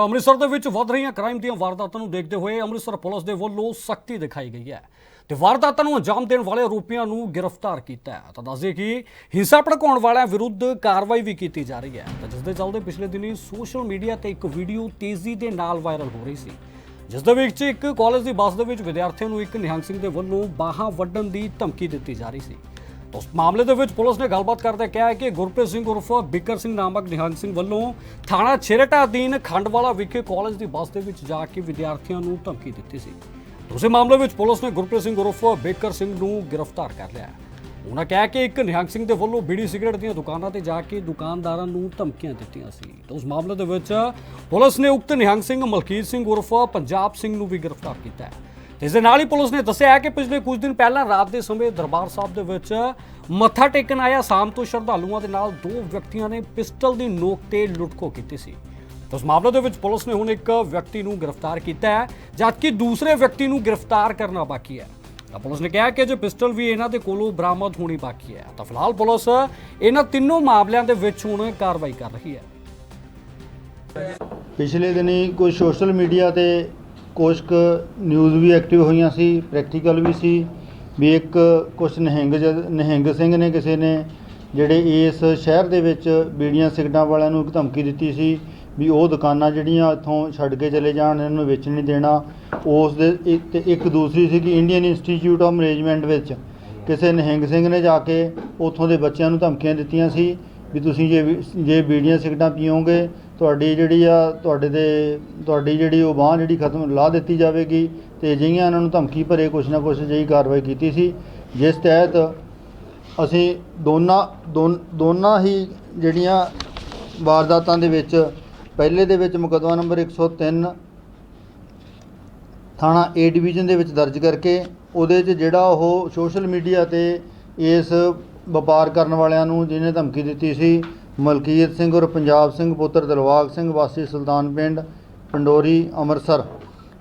ਅੰਮ੍ਰਿਤਸਰ ਦੇ ਵਿੱਚ ਵੱਧ ਰਹੀਆਂ ਕ੍ਰਾਈਮ ਦੀਆਂ ਵਾਰਦਾਤਾਂ ਨੂੰ ਦੇਖਦੇ ਹੋਏ ਅੰਮ੍ਰਿਤਸਰ ਪੁਲਿਸ ਦੇ ਵੱਲੋਂ ਸਖਤੀ ਦਿਖਾਈ ਗਈ ਹੈ ਤੇ ਵਾਰਦਾਤਾਂ ਨੂੰ ਅੰਜਾਮ ਦੇਣ ਵਾਲੇ ਆਰੋਪੀਆਂ ਨੂੰ ਗ੍ਰਿਫਤਾਰ ਕੀਤਾ ਹੈ। ਤਾਂ ਦੱਸਦੇ ਕਿ ਹਿੰਸਾ ਭੜਕਾਉਣ ਵਾਲਿਆਂ ਵਿਰੁੱਧ ਕਾਰਵਾਈ ਵੀ ਕੀਤੀ ਜਾ ਰਹੀ ਹੈ। ਤਾਂ ਜਿਸ ਦੇ ਚੱਲਦੇ ਪਿਛਲੇ ਦਿਨੀ ਸੋਸ਼ਲ ਮੀਡੀਆ ਤੇ ਇੱਕ ਵੀਡੀਓ ਤੇਜ਼ੀ ਦੇ ਨਾਲ ਵਾਇਰਲ ਹੋ ਰਹੀ ਸੀ। ਜਿਸ ਦੇ ਵਿੱਚ ਇੱਕ ਕਾਲਜ ਦੀ ਬੱਸ ਦੇ ਵਿੱਚ ਵਿਦਿਆਰਥੀਆਂ ਨੂੰ ਇੱਕ ਨਿਹੰਗ ਸਿੰਘ ਦੇ ਵੱਲੋਂ ਬਾਹਾਂ ਵੱਢਣ ਦੀ ਧਮਕੀ ਦਿੱਤੀ ਜਾ ਰਹੀ ਸੀ। ਉਸ ਮਾਮਲੇ ਦੇ ਵਿੱਚ ਪੁਲਿਸ ਨੇ ਗੱਲਬਾਤ ਕਰਦੇ ਕਿਹਾ ਹੈ ਕਿ ਗੁਰਪ੍ਰੀਤ ਸਿੰਘ ਉਰਫ ਬਿੱਕਰ ਸਿੰਘ ਨਾਮਕ ਨਿਹੰਗ ਸਿੰਘ ਵੱਲੋਂ ਥਾਣਾ ਛੇਰਟਾ ਅਧੀਨ ਖੰਡਵਾਲਾ ਵਿਖੇ ਕਾਲਜ ਦੀ ਬੱਸ ਦੇ ਵਿੱਚ ਜਾ ਕੇ ਵਿਦਿਆਰਥੀਆਂ ਨੂੰ ਧਮਕੀ ਦਿੱਤੀ ਸੀ। ਉਸੇ ਮਾਮਲੇ ਵਿੱਚ ਪੁਲਿਸ ਨੇ ਗੁਰਪ੍ਰੀਤ ਸਿੰਘ ਉਰਫ ਬਿੱਕਰ ਸਿੰਘ ਨੂੰ ਗ੍ਰਿਫਤਾਰ ਕਰ ਲਿਆ ਉਹਨਾਂ ਕਿਹਾ ਕਿ ਇੱਕ ਨਿਹੰਗ ਸਿੰਘ ਦੇ ਵੱਲੋਂ ਬੀੜੀ ਸਿਗਰਟ ਦੀਆਂ ਦੁਕਾਨਾਂ ਤੇ ਜਾ ਕੇ ਦੁਕਾਨਦਾਰਾਂ ਨੂੰ ਧਮਕੀਆਂ ਦਿੱਤੀਆਂ ਸੀ। ਤਾਂ ਉਸ ਮਾਮਲੇ ਦੇ ਵਿੱਚ ਪੁਲਿਸ ਨੇ ਉਕਤ ਨਿਹੰਗ ਸਿੰਘ ਮਲਕੀਤ ਸਿੰਘ ਉਰਫ ਪੰਜਾਬ ਸਿੰਘ ਨੂੰ ਵੀ ਗ੍ਰਿਫਤਾਰ ਕੀਤਾ ਹੈ। ਇਸ ਦੇ ਨਾਲ ਹੀ ਪੁਲਿਸ ਨੇ ਦੱਸਿਆ ਹੈ ਕਿ ਪਿਛਲੇ ਕੁਝ ਦਿਨ ਪਹਿਲਾਂ ਰਾਤ ਦੇ ਸਮੇਂ ਦਰਬਾਰ ਸਾਹਿਬ ਦੇ ਵਿੱਚ ਮੱਥਾ ਟੇਕਣ ਆਇਆ। ਸ਼ਾਮ ਤੋਂ ਸ਼ਰਧਾਲੂਆਂ ਦੇ ਨਾਲ ਦੋ ਵਿਅਕਤੀਆਂ ਨੇ ਪਿਸਟਲ ਦੀ ਨੋਕ ਤੇ ਲੁੱਟਖੋ ਕੀਤੀ ਸੀ। ਉਸ ਮਾਮਲੇ ਦੇ ਵਿੱਚ ਪੁਲਿਸ ਨੇ ਹੁਣ ਇੱਕ ਵਿਅਕਤੀ ਨੂੰ ਗ੍ਰਿਫਤਾਰ ਕੀਤਾ ਹੈ, ਜਦਕਿ ਦੂਸਰੇ ਵਿਅਕਤੀ ਨੂੰ ਗ੍ਰਿਫਤਾਰ ਕਰਨਾ ਬਾਕੀ ਹੈ। ਤਾਂ ਪੁਲਿਸ ਨੇ ਕਿਹਾ ਕਿ ਜੇ ਪਿਸਟਲ ਵੀ ਇਹਨਾਂ ਦੇ ਕੋਲੋਂ ਬਰਾਮਦ ਹੋਣੀ ਬਾਕੀ ਹੈ, ਤਾਂ ਫਿਲਹਾਲ ਪੁਲਿਸ ਇਹਨਾਂ ਤਿੰਨੋਂ ਮਾਮਲਿਆਂ ਦੇ ਵਿੱਚ ਹੁਣ ਕਾਰਵਾਈ ਕਰ ਰਹੀ ਹੈ। ਪਿਛਲੇ ਦਿਨੀ ਕੁਝ ਸੋਸ਼ਲ ਮੀਡੀਆ ਤੇ ਕੁਝ ਕੁ ਨਿਊਜ਼ ਵੀ ਐਕਟਿਵ ਹੋਈਆਂ ਸੀ, ਪ੍ਰੈਕਟੀਕਲ ਵੀ ਸੀ, ਵੀ ਇੱਕ ਕੁਝ ਨਿਹੰਗ ਜ- ਨਿਹੰਗ ਸਿੰਘ ਨੇ ਕਿਸੇ ਨੇ ਜਿਹੜੇ ਇਸ ਸ਼ਹਿਰ ਦੇ ਵਿੱਚ ਬੀੜੀਆਂ ਸਿਗਰਟਾਂ ਵਾਲਿਆਂ ਨੂੰ ਇੱਕ ਧਮਕੀ ਦਿੱਤੀ ਸੀ ਵੀ ਉਹ ਦੁਕਾਨਾਂ ਜਿਹੜੀਆਂ ਇੱਥੋਂ ਛੱਡ ਕੇ ਚਲੇ ਜਾਣ, ਇਹਨਾਂ ਨੂੰ ਵੇਚਣ ਨਹੀਂ ਦੇਣਾ। ਉਸ ਦੇ ਇੱਕ- ਇੱਕ ਦੂਸਰੀ ਸੀ ਕਿ ਇੰਡੀਅਨ ਇੰਸਟੀਚਿਊਟ ਆਫ ਮੈਨੇਜਮੈਂਟ ਵਿੱਚ ਕਿਸੇ ਨਿਹੰਗ ਸਿੰਘ ਨੇ ਜਾ ਕੇ ਉੱਥੋਂ ਦੇ ਬੱਚਿਆਂ ਨੂੰ ਧਮਕੀਆਂ ਦਿੱਤੀਆਂ ਸੀ ਵੀ ਤੁਸੀਂ ਜੇ ਵੀ- ਜੇ ਬੀੜੀਆਂ ਸਿਗਰਟਾਂ ਪੀਓਗੇ ਤੁਹਾਡੀ ਜਿਹੜੀ ਆ, ਤੁਹਾਡੇ ਦੇ, ਤੁਹਾਡੀ ਜਿਹੜੀ ਉਹ ਬਾਂਹ ਜਿਹੜੀ ਖਤਮ ਲਾ ਦਿੱਤੀ ਜਾਵੇਗੀ ਤੇ ਅਜਿਹੀਆਂ ਇਹਨਾਂ ਨੂੰ ਧਮਕੀ ਭਰੇ ਕੁਛ ਨਾ ਕੁਛ ਅਜਿਹੀ ਕਾਰਵਾਈ ਕੀਤੀ ਸੀ, ਜਿਸ ਤਹਿਤ ਅਸੀਂ ਦੋਨਾਂ ਦੋਨ- ਦੋਨਾਂ ਹੀ ਜਿਹੜੀਆਂ ਵਾਰਦਾਤਾਂ ਦੇ ਵਿੱਚ, ਪਹਿਲੇ ਦੇ ਵਿੱਚ ਮੁਕੱਦਮਾ ਨੰਬਰ 103 ਥਾਣਾ ਏ ਡਿਵੀਜ਼ਨ ਦੇ ਵਿੱਚ ਦਰਜ ਕਰਕੇ, ਉਹਦੇ 'ਚ ਜਿਹੜਾ ਉਹ ਸੋਸ਼ਲ ਮੀਡੀਆ ਤੇ ਇਸ ਵਪਾਰ ਕਰਨ ਵਾਲਿਆਂ ਨੂੰ ਜਿਹਨੇ ਧਮਕੀ ਦਿੱਤੀ ਸੀ ਮਲਕੀਤ ਸਿੰਘ ਔਰ ਪੰਜਾਬ ਸਿੰਘ ਪੁੱਤਰ ਦਿਲਵਾਗ ਸਿੰਘ, ਵਾਸੀ ਸੁਲਤਾਨ ਪਿੰਡ, ਪੰਡੋਰੀ, ਅੰਮ੍ਰਿਤਸਰ।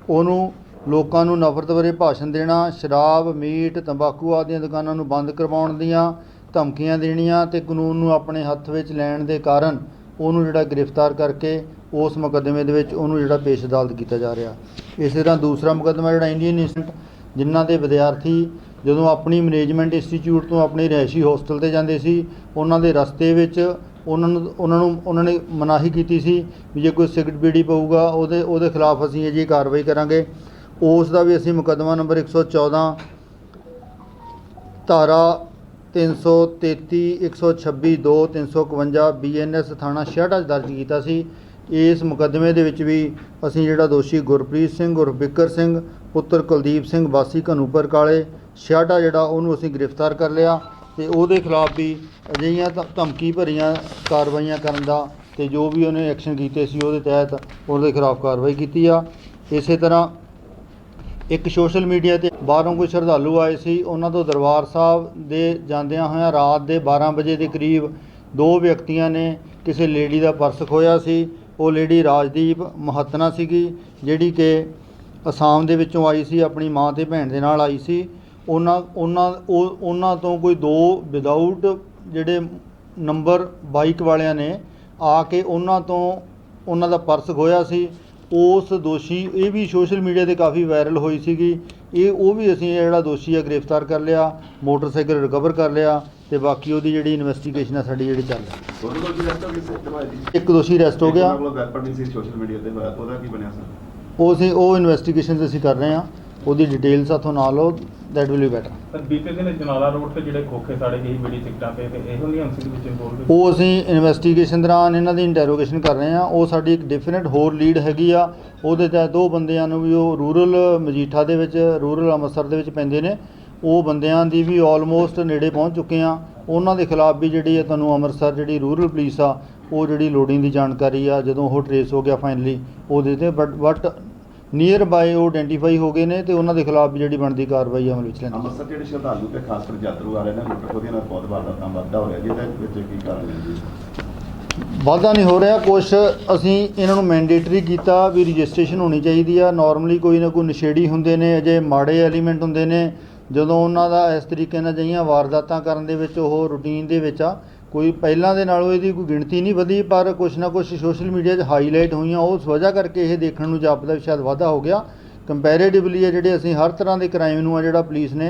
ਉਹਨੂੰ ਲੋਕਾਂ ਨੂੰ ਨਫ਼ਰਤ ਬਾਰੇ ਭਾਸ਼ਣ ਦੇਣਾ, ਸ਼ਰਾਬ, ਮੀਟ, ਤੰਬਾਕੂ ਆਦਿ ਦੀਆਂ ਦੁਕਾਨਾਂ ਨੂੰ ਬੰਦ ਕਰਵਾਉਣ ਦੀਆਂ ਧਮਕੀਆਂ ਦੇਣੀਆਂ ਤੇ ਕਾਨੂੰਨ ਨੂੰ ਆਪਣੇ ਹੱਥ ਵਿੱਚ ਲੈਣ ਦੇ ਕਾਰਨ ਉਹਨੂੰ ਜਿਹੜਾ ਗ੍ਰਿਫਤਾਰ ਕਰਕੇ ਉਸ ਮੁਕੱਦਮੇ ਦੇ ਵਿੱਚ ਉਹਨੂੰ ਜਿਹੜਾ ਪੇਸ਼ ਅਦਾਲਤ ਕੀਤਾ ਜਾ ਰਿਹਾ। ਇਸੇ ਤਰ੍ਹਾਂ ਦੂਸਰਾ ਮੁਕੱਦਮਾ ਜਿਹੜਾ ਇੰਡੀਅਨ ਇੰਸਟੀਚਿਊਟ ਜਿਨ੍ਹਾਂ ਦੇ ਵਿਦਿਆਰਥੀ ਜਦੋਂ ਆਪਣੀ ਮੈਨੇਜਮੈਂਟ ਇੰਸਟੀਚਿਊਟ ਤੋਂ ਆਪਣੀ ਰਿਹਾਇਸ਼ੀ ਹੋਸਟਲ ਤੇ ਜਾਂਦੇ ਸੀ, ਉਹਨਾਂ ਦੇ ਰਸਤੇ ਵਿੱਚ ਉਹਨਾਂ ਨੂੰ ਉਹਨਾਂ ਨੂੰ ਉਹਨਾਂ ਨੇ ਮਨਾਹੀ ਕੀਤੀ ਸੀ ਵੀ ਜੇ ਕੋਈ ਸਿਗਰਟ ਬੀੜੀ ਪਊਗਾ, ਉਹਦੇ ਉਹਦੇ ਖਿਲਾਫ ਅਸੀਂ ਇਹ ਜੀ ਕਾਰਵਾਈ ਕਰਾਂਗੇ। ਉਸ ਦਾ ਵੀ ਅਸੀਂ ਮੁਕੱਦਮਾ ਨੰਬਰ 114 ਧਾਰਾ 333 126 2 351 ਬੀਐਨਐਸ ਥਾਣਾ ਛਿਆਟਾ 'ਚ ਦਰਜ ਕੀਤਾ ਸੀ। ਇਸ ਮੁਕੱਦਮੇ ਦੇ ਵਿੱਚ ਵੀ ਅਸੀਂ ਜਿਹੜਾ ਦੋਸ਼ੀ ਗੁਰਪ੍ਰੀਤ ਸਿੰਘ ਉਰਫ ਬਿੱਕਰ ਸਿੰਘ, ਪੁੱਤਰ ਕੁਲਦੀਪ ਸਿੰਘ, ਵਾਸੀ ਘਨੂਪਰ ਕਾਲੇ ਛਿਆਟਾ ਜਿਹੜਾ, ਉਹਨੂੰ ਅਸੀਂ ਗ੍ਰਿਫਤਾਰ ਕਰ ਲਿਆ। ਤੇ ਉਹਦੇ ਖਿਲਾਫ ਵੀ ਅਜਿਹੀਆਂ ਧਮਕੀ ਭਰੀਆਂ ਕਾਰਵਾਈਆਂ ਕਰਨ ਦਾ ਤੇ ਜੋ ਵੀ ਉਹਨੇ ਐਕਸ਼ਨ ਕੀਤੇ ਸੀ ਉਹਦੇ ਤਹਿਤ ਉਹਦੇ ਖਿਲਾਫ ਕਾਰਵਾਈ ਕੀਤੀ ਆ। ਇਸੇ ਤਰ੍ਹਾਂ ਇੱਕ ਸੋਸ਼ਲ ਮੀਡੀਆ ਤੇ ਬਾਹਰੋਂ ਕੋਈ ਸ਼ਰਧਾਲੂ ਆਏ ਸੀ, ਉਹਨਾਂ ਤੋਂ ਦਰਬਾਰ ਸਾਹਿਬ ਦੇ ਜਾਂਦਿਆਂ ਹੋਇਆਂ ਰਾਤ ਦੇ 12 ਵਜੇ ਦੇ ਕਰੀਬ ਦੋ ਵਿਅਕਤੀਆਂ ਨੇ ਕਿਸੇ ਲੇਡੀ ਦਾ ਪਰਸ ਖੋਇਆ ਸੀ। ਉਹ ਲੇਡੀ ਰਾਜਦੀਪ ਮਹਤਨਾ ਸੀਗੀ, ਜਿਹੜੀ ਕਿ ਅਸਾਮ ਦੇ ਵਿੱਚੋਂ ਆਈ ਸੀ, ਆਪਣੀ ਮਾਂ ਤੇ ਭੈਣ ਦੇ ਨਾਲ ਆਈ ਸੀ। ਉਹਨਾਂ ਉਹਨਾਂ ਉਹ ਉਹਨਾਂ ਤੋਂ ਕੋਈ ਦੋ ਵਿਦਆਊਟ ਜਿਹੜੇ ਨੰਬਰ ਬਾਈਕ ਵਾਲਿਆਂ ਨੇ ਆ ਕੇ ਉਹਨਾਂ ਤੋਂ ਉਹਨਾਂ ਦਾ ਪਰਸ ਖੋਇਆ ਸੀ। ਉਸ ਦੋਸ਼ੀ ਇਹ ਵੀ ਸੋਸ਼ਲ ਮੀਡੀਆ ਤੇ ਕਾਫੀ ਵਾਇਰਲ ਹੋਈ ਸੀਗੀ। ਇਹ ਉਹ ਵੀ ਅਸੀਂ ਜਿਹੜਾ ਦੋਸ਼ੀ ਆ ਗ੍ਰਿਫਤਾਰ ਕਰ ਲਿਆ ਮੋਟਰਸਾਈਕਲ ਰਿਕਵਰ ਕਰ ਲਿਆ ਤੇ ਬਾਕੀ ਉਹਦੀ ਜਿਹੜੀ ਇਨਵੈਸਟੀਗੇਸ਼ਨ ਆ ਸਾਡੀ ਜਿਹੜੀ ਚੱਲ ਰਹੀ ਇੱਕ ਦੋਸ਼ੀ ਅਰੈਸਟ ਹੋ ਗਿਆ। ਉਹ ਅਸੀਂ ਉਹ ਇਨਵੈਸਟੀਗੇਸ਼ਨ ਅਸੀਂ ਕਰ ਰਹੇ ਹਾਂ। ਉਹਦੀ ਡਿਟੇਲਸ ਆਥੋਂ ਨਾਲ ਲਓ that will be better sir ਬੀਤੇ ਦਿਨ ਜਨਾਲਾ ਰੋਡ ਤੇ ਜਿਹੜੇ ਖੋਖੇ ਸਾੜੇ ਗਈ ਬੜੀ ਟਿਕਟਾਂ ਤੇ ਤੇ ਇਹੋ ਨਹੀਂ ਅੰਸ਼ ਦੇ ਵਿੱਚ ਇਨਵੋਲਵ ਉਹ ਅਸੀਂ ਇਨਵੈਸਟੀਗੇਸ਼ਨ ਦੌਰਾਨ ਇਹਨਾਂ ਦੀ ਇੰਟਰੋਗੇਸ਼ਨ ਕਰ ਰਹੇ ਹਾਂ। ਉਹ ਸਾਡੀ ਇੱਕ ਡਿਫੀਨਿਟ ਹੋਰ ਲੀਡ ਹੈਗੀ ਆ। ਉਹਦੇ ਤਹਿਤ ਦੋ ਬੰਦਿਆਂ ਨੂੰ ਵੀ ਉਹ ਰੂਰਲ ਮਜੀਠਾ ਦੇ ਵਿੱਚ ਰੂਰਲ ਅੰਮ੍ਰਿਤਸਰ ਦੇ ਵਿੱਚ ਪੈਂਦੇ ਨੇ। ਉਹ ਬੰਦਿਆਂ ਦੀ ਵੀ ਆਲਮੋਸਟ ਨੇੜੇ ਪਹੁੰਚ ਚੁੱਕੇ ਆ। ਉਹਨਾਂ ਦੇ ਖਿਲਾਫ ਵੀ ਜਿਹੜੀ ਹੈ ਤੁਹਾਨੂੰ ਅੰਮ੍ਰਿਤਸਰ ਜਿਹੜੀ ਰੂਰਲ ਪੁਲਿਸ ਆ ਉਹ ਜਿਹੜੀ ਲੋਡਿੰਗ ਦੀ ਜਾਣਕਾਰੀ ਆ ਜਦੋਂ ਉਹ ਟਰੇਸ ਹੋ ਗਿਆ ਫਾਈਨਲੀ ਉਹਦੇ ਤੇ ਬਟ ਬਟ ਨੀਅਰ ਬਾਏ ਉਹ ਆਇਡੈਂਟੀਫਾਈ ਹੋ ਗਏ ਨੇ ਤੇ ਉਹਨਾਂ ਦੇ ਖਿਲਾਫ ਵੀ ਜਿਹੜੀ ਬਣਦੀ ਕਾਰਵਾਈ ਅਮਲ ਵਿੱਚ ਲੈਂਦੀ ਹੈ ਅੰਮ੍ਰਿਤਸਰ ਜਿਹੜੇ ਸ਼ਰਧਾਲੂ ਤੇ ਖਾਸ ਕਰ ਯਾਤਰੂ ਆ ਰਹੇ ਨੇ ਦੀਆਂ ਨਾਲ ਬਹੁਤ ਵਾਰਦਾਤਾਂ ਵੱਧਦਾ ਹੋ ਰਿਹਾ ਜਿਹਦੇ ਵਿੱਚ ਕੀ ਕਾਰਨ ਹੈ ਜੀ? ਵਾਧਾ ਨਹੀਂ ਹੋ ਰਿਹਾ ਕੁਛ ਅਸੀਂ ਇਹਨਾਂ ਨੂੰ ਮੈਂਡੇਟਰੀ ਕੀਤਾ ਵੀ ਰਜਿਸਟ੍ਰੇਸ਼ਨ ਹੋਣੀ ਚਾਹੀਦੀ ਆ। ਨਾਰਮਲੀ ਕੋਈ ਨਾ ਕੋਈ ਨਸ਼ੇੜੀ ਹੁੰਦੇ ਨੇ ਅਜੇ ਮਾੜੇ ਐਲੀਮੈਂਟ ਹੁੰਦੇ ਨੇ। ਜਦੋਂ ਉਹਨਾਂ ਦਾ ਇਸ ਤਰੀਕੇ ਨਾਲ ਜਿਹੀਆਂ ਵਾਰਦਾਤਾਂ ਕਰਨ ਦੇ ਵਿੱਚ ਉਹ ਰੂਟੀਨ ਦੇ ਵਿੱਚ ਆ ਕੋਈ ਪਹਿਲਾਂ ਦੇ ਨਾਲੋਂ ਇਹਦੀ ਕੋਈ ਗਿਣਤੀ ਨਹੀਂ ਵਧੀ, ਪਰ ਕੁਛ ਨਾ ਕੁਛ ਸੋਸ਼ਲ ਮੀਡੀਆ 'ਚ ਹਾਈਲਾਈਟ ਹੋਈਆਂ, ਉਸ ਵਜ੍ਹਾ ਕਰਕੇ ਇਹ ਦੇਖਣ ਨੂੰ ਜਾਪਦਾ ਵੀ ਸ਼ਾਇਦ ਵਾਧਾ ਹੋ ਗਿਆ। ਕੰਪੈਰੀਟਿਵਲੀ ਆ ਜਿਹੜੇ ਅਸੀਂ ਹਰ ਤਰ੍ਹਾਂ ਦੇ ਕ੍ਰਾਈਮ ਨੂੰ ਆ ਜਿਹੜਾ ਪੁਲਿਸ ਨੇ